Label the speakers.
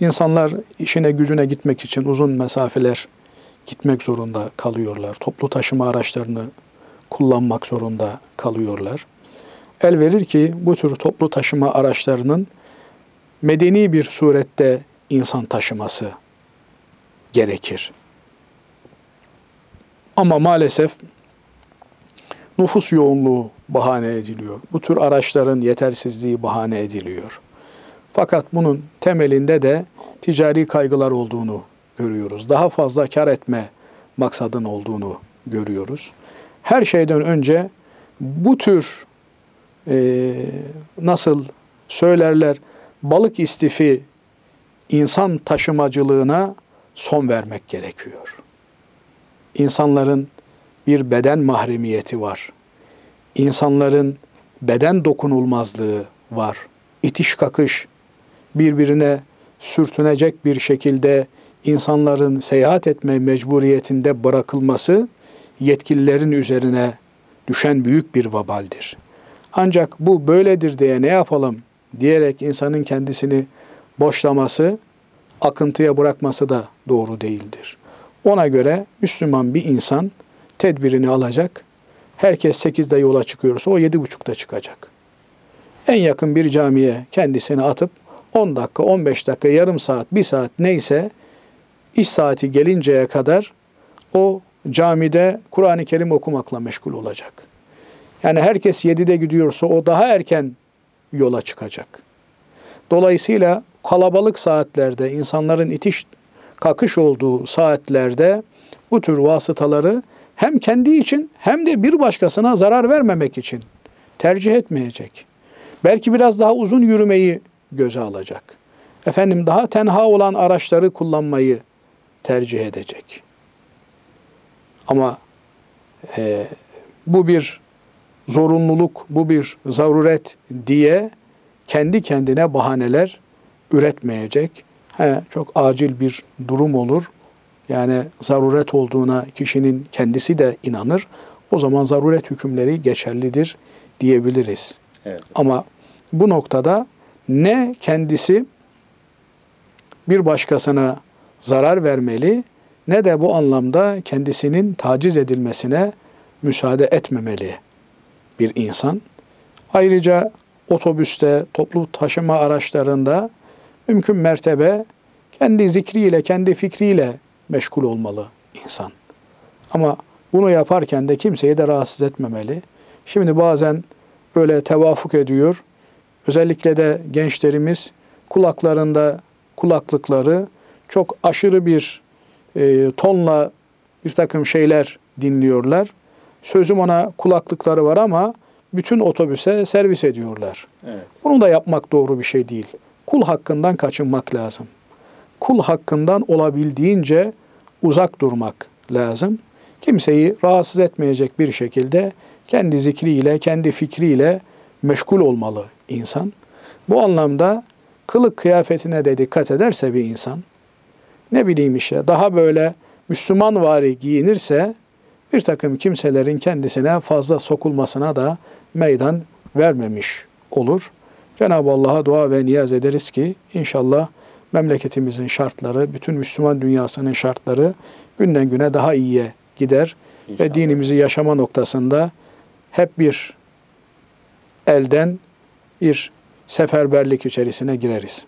Speaker 1: insanlar işine gücüne gitmek için uzun mesafeler gitmek zorunda kalıyorlar. Toplu taşıma araçlarını kullanmak zorunda kalıyorlar. El verir ki bu tür toplu taşıma araçlarının medeni bir surette insan taşıması gerekir. Ama maalesef nüfus yoğunluğu bahane ediliyor. Bu tür araçların yetersizliği bahane ediliyor. Fakat bunun temelinde de ticari kaygılar olduğunu görüyoruz. Daha fazla kar etme maksadın olduğunu görüyoruz. Her şeyden önce bu tür e, nasıl söylerler balık istifi insan taşımacılığına son vermek gerekiyor. İnsanların bir beden mahremiyeti var. İnsanların beden dokunulmazlığı var. İtiş kakış birbirine sürtünecek bir şekilde insanların seyahat etme mecburiyetinde bırakılması yetkililerin üzerine düşen büyük bir vabaldir. Ancak bu böyledir diye ne yapalım diyerek insanın kendisini boşlaması, akıntıya bırakması da doğru değildir. Ona göre Müslüman bir insan tedbirini alacak. Herkes 8'de yola çıkıyorsa o 7.30'da çıkacak. En yakın bir camiye kendisini atıp 10 dakika, 15 dakika, yarım saat, bir saat neyse iş saati gelinceye kadar o camide Kur'an-ı Kerim okumakla meşgul olacak. Yani herkes 7'de gidiyorsa o daha erken yola çıkacak. Dolayısıyla kalabalık saatlerde, insanların itiş kakış olduğu saatlerde bu tür vasıtaları hem kendi için hem de bir başkasına zarar vermemek için tercih etmeyecek. Belki biraz daha uzun yürümeyi göze alacak. Efendim daha tenha olan araçları kullanmayı tercih edecek. Ama e, bu bir zorunluluk, bu bir zaruret diye kendi kendine bahaneler üretmeyecek. He, çok acil bir durum olur. Yani zaruret olduğuna kişinin kendisi de inanır. O zaman zaruret hükümleri geçerlidir diyebiliriz. Evet. Ama bu noktada ne kendisi bir başkasına zarar vermeli ne de bu anlamda kendisinin taciz edilmesine müsaade etmemeli bir insan. Ayrıca otobüste, toplu taşıma araçlarında mümkün mertebe kendi zikriyle, kendi fikriyle meşgul olmalı insan. Ama bunu yaparken de kimseyi de rahatsız etmemeli. Şimdi bazen öyle tevafuk ediyor. Özellikle de gençlerimiz kulaklarında kulaklıkları çok aşırı bir e, tonla bir takım şeyler dinliyorlar. Sözüm ona kulaklıkları var ama bütün otobüse servis ediyorlar. Evet. Bunu da yapmak doğru bir şey değil. Kul hakkından kaçınmak lazım. Kul hakkından olabildiğince uzak durmak lazım. Kimseyi rahatsız etmeyecek bir şekilde kendi zikriyle, kendi fikriyle meşgul olmalı insan. Bu anlamda kılık kıyafetine de dikkat ederse bir insan, ne bileyim işte daha böyle Müslüman vari giyinirse bir takım kimselerin kendisine fazla sokulmasına da meydan vermemiş olur. Cenab-ı Allah'a dua ve niyaz ederiz ki inşallah memleketimizin şartları, bütün Müslüman dünyasının şartları günden güne daha iyiye gider inşallah. ve dinimizi yaşama noktasında hep bir elden bir seferberlik içerisine gireriz.